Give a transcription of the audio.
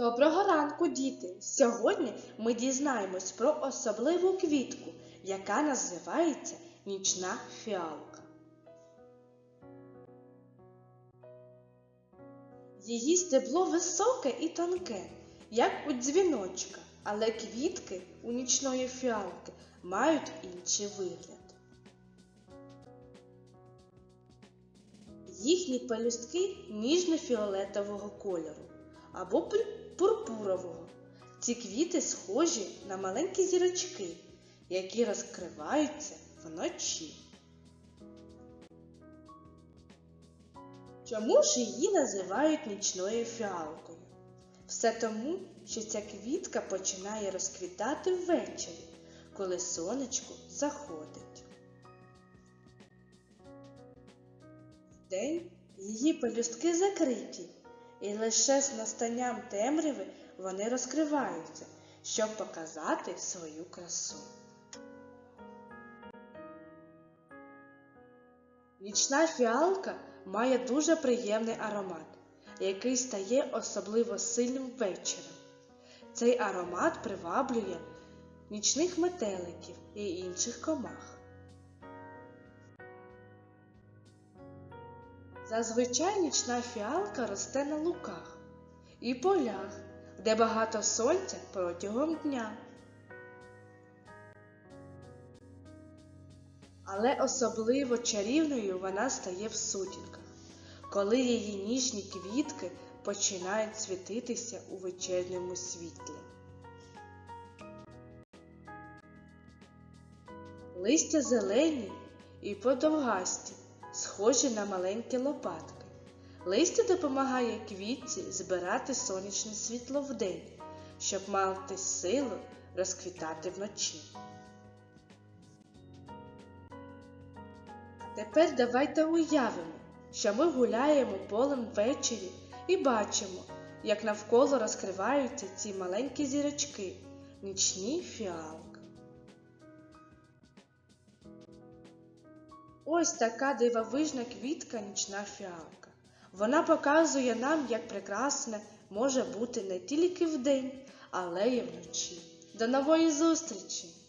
Доброго ранку, діти! Сьогодні ми дізнаємось про особливу квітку, яка називається нічна фіалка. Її стебло високе і тонке, як у дзвіночка, але квітки у нічної фіалки мають інший вигляд. Їхні пелюстки ніжно-фіолетового кольору або пурпурового. Ці квіти схожі на маленькі зірочки, які розкриваються вночі. Чому ж її називають нічною фіалкою? Все тому, що ця квітка починає розквітати ввечері, коли сонечко заходить. Вдень її пелюстки закриті, і лише з настанням темряви вони розкриваються, щоб показати свою красу. Нічна фіалка має дуже приємний аромат, який стає особливо сильним ввечері. Цей аромат приваблює нічних метеликів і інших комах. Зазвичай нічна фіалка росте на луках і полях, де багато сонця протягом дня. Але особливо чарівною вона стає в сутінках, коли її ніжні квітки починають світитися у вечірньому світлі. Листя зелені і подовгасті, схожі на маленькі лопатки. Листя допомагає квітці збирати сонячне світло вдень, щоб мати силу розквітати вночі. Тепер давайте уявимо, що ми гуляємо полем ввечері і бачимо, як навколо розкриваються ці маленькі зірочки, нічні фіалки. Ось така дивовижна квітка нічна фіалка. Вона показує нам, як прекрасне може бути не тільки вдень, але й вночі. До нової зустрічі!